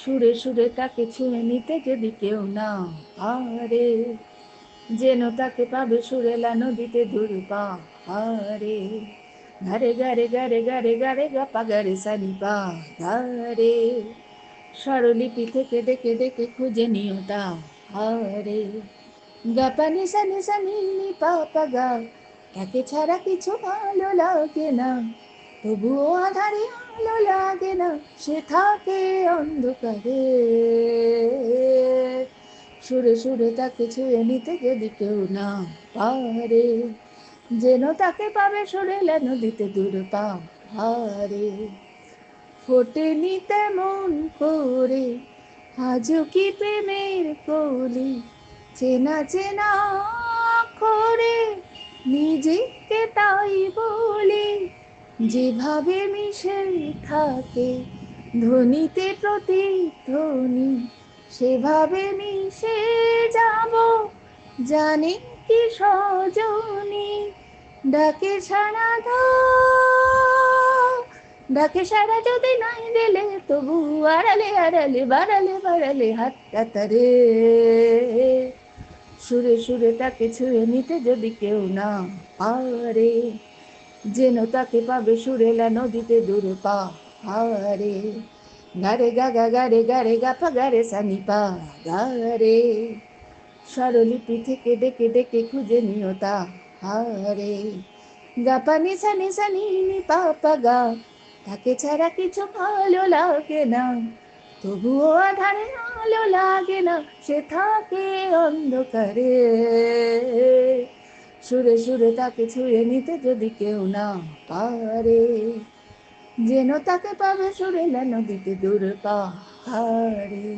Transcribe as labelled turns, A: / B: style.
A: সুরে সুরে তাকে ছুঁয়ে নিতে যদি কেউ না আরে যেন তাকে পাবে সুরেলা নদীতে দূর পাহাড়ে। গারে গারে গারে গারে গারে গাপা গারে সানি পা গারে স্বরলিপি থেকে ডেকে ডেকে খুঁজে নিও তা হারে গাপা নিশা নিশা নি পাপা গা, তাকে ছাড়া কিছু ভালো লাগে না। তবুও আধারে আলো লাগে না, সে থাকে অন্ধকারে। সুরে সুরে তাকে ছুঁয়ে নিতে যদি কেউ না পারে, যেন তাকে পাবে সুরেলা নদীতে দূর পাহাড়ে। নিতে মন করে, আজও কি প্রেমের কলি, চেনা চেনা যেভাবে মিশে থাকে, ধ্বনিতে প্রতিধ্বনি, সেভাবে মিশে যাব, জানি কি সজনি, ডাকে ছাড়া ডাকে সারা যদি নাই দিলে তবু আড়ালে আড়ালে, বাড়ালে বাড়ালে হাতটা তারে। সুরে সুরে তাকে ছুঁয়ে নিতে যদি কেউ না পারে যেন তাকে পাবে সুরেলা নদীতে দূরে পা। পাহাড়ে গারে গাগা গারে গারে গাফা গারে সানি পা। গারে স্বরলিপি থেকে ডেকে ডেকে খুঁজে নিও তা। হারে গাপা নিশা নিশা নি পাপা গা। তাকে ছাড়া কিছু ভালো লাগে না, তবুও আধারে আলো লাগে না, সে থাকে অন্ধকারে। সুরে সুরে তাকে ছুঁয়ে নিতে যদি কেউ না পারে। যেন তাকে পাবে সুরে সুরেলা নদীতে দূর পাহাড়ে।